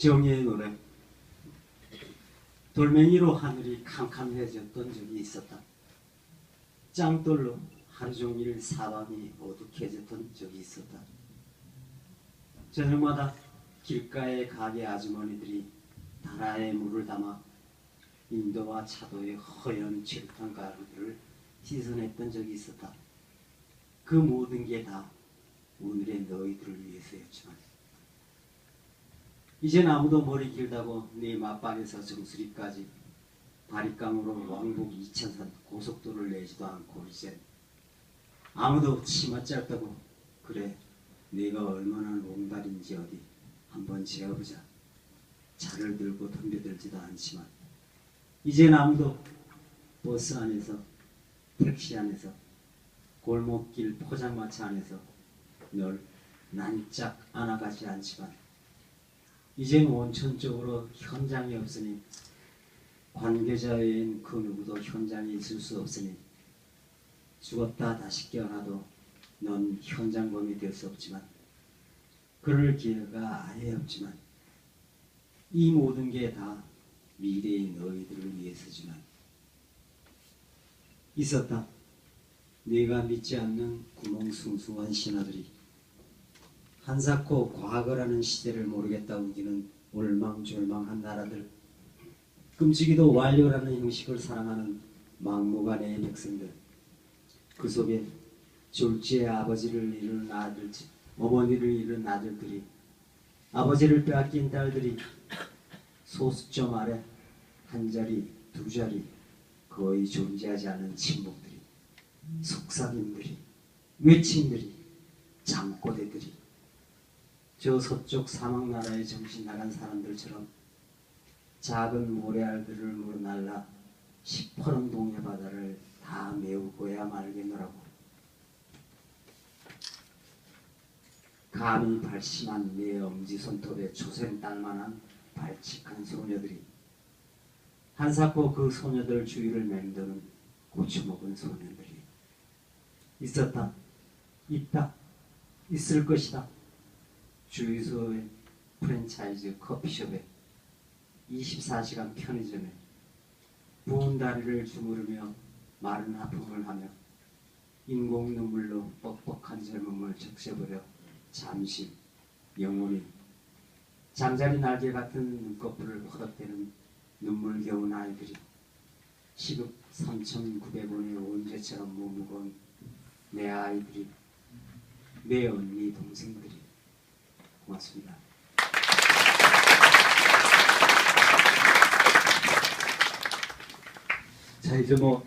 정의의 노래 돌멩이로 하늘이 캄캄해졌던 적이 있었다. 짱돌로 하루 종일 사방이 어둑해졌던 적이 있었다. 저녁마다 길가의 가게 아주머니들이 다라에 물을 담아 인도와 차도의 허연 칠탄 가루들을 씻어냈던 적이 있었다. 그 모든 게 다 오늘의 너희들을 위해서였지만 이젠 아무도 머리 길다고 네 맞박에서 정수리까지 바리깡으로 왕복 2천산 고속도로를 내지도 않고 이젠 아무도 치마 짧다고 그래. 네가 얼마나 롱다리인지 어디 한번 재어보자. 차를 들고 덤벼들지도 않지만 이젠 아무도 버스 안에서 택시 안에서 골목길 포장마차 안에서 널 난짝 안아가지 않지만 이젠 원천 적으로 현장이 없으니 관계자 외엔 그 누구도 현장에 있을 수 없으니 죽었다 다시 깨어나도 넌 현장범이 될 수 없지만 그럴 기회가 아예 없지만 이 모든 게 다 미래의 너희들을 위해서지만 있었다. 네가 믿지 않는 구멍숭숭한 신하들이 한사코 과거라는 시대를 모르겠다 우기는 올망졸망한 나라들. 끔찍이도 완료라는 형식을 사랑하는 막무가내의 백성들. 그 속에 졸지의 아버지를 잃은 아들 어머니를 잃은 아들들이 아버지를 빼앗긴 딸들이 소수점 아래 한 자리 두 자리 거의 존재하지 않는 친목들이 속삭임들이 외침들이 잠꼬대들이 저 서쪽 사막나라의 정신 나간 사람들처럼 작은 모래알들을 물어날라 시퍼런 동해 바다를 다 메우고야 말겠노라고. 감히 발심한 내 엄지 손톱에 초생 딸만한 발칙한 소녀들이 한사코 그 소녀들 주위를 맴도는 고추먹은 소년들이 있었다, 있다, 있을 것이다. 주유소의 프랜차이즈 커피숍에 24시간 편의점에 부은 다리를 주무르며 마른 하품을 하며 인공 눈물로 뻑뻑한 젊음을 적셔버려 잠시 영원히 잠자리 날개 같은 눈꺼풀을 허덕대는 눈물겨운 아이들이 시급 3,900원의 원재처럼 무무거운 내 아이들이 내 언니 동생들이 고맙습니다. 자 이제 뭐